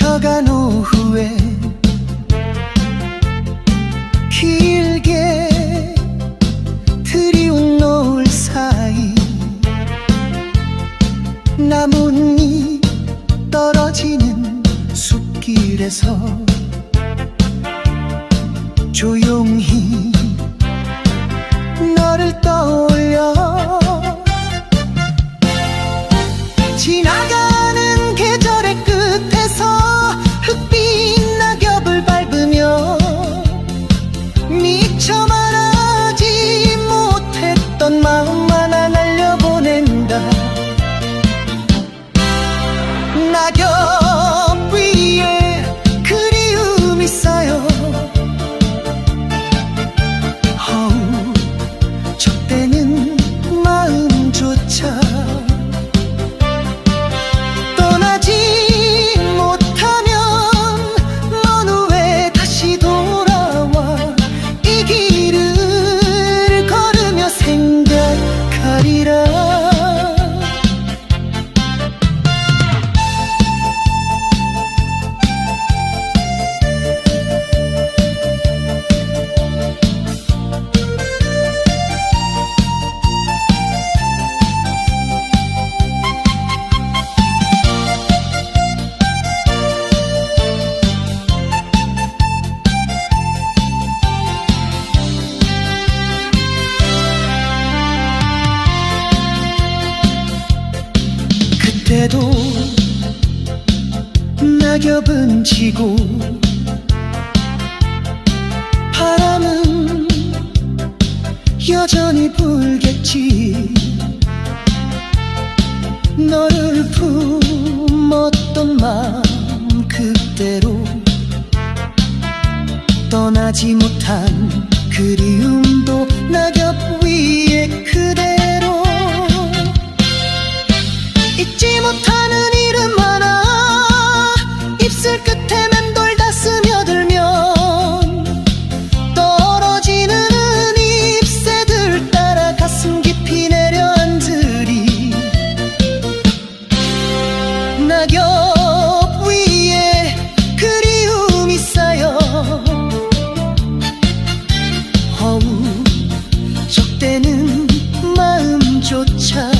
스쳐간 오후에 길게 드리운 노을 사이 나뭇잎 떨어지는 숲길에서 조용히 그때도 낙엽은 지고 바람은 여전히 불겠지. 너를 품었던 마음 그대로 떠나지 못한 그리움도 낙엽 위 때는 마음조차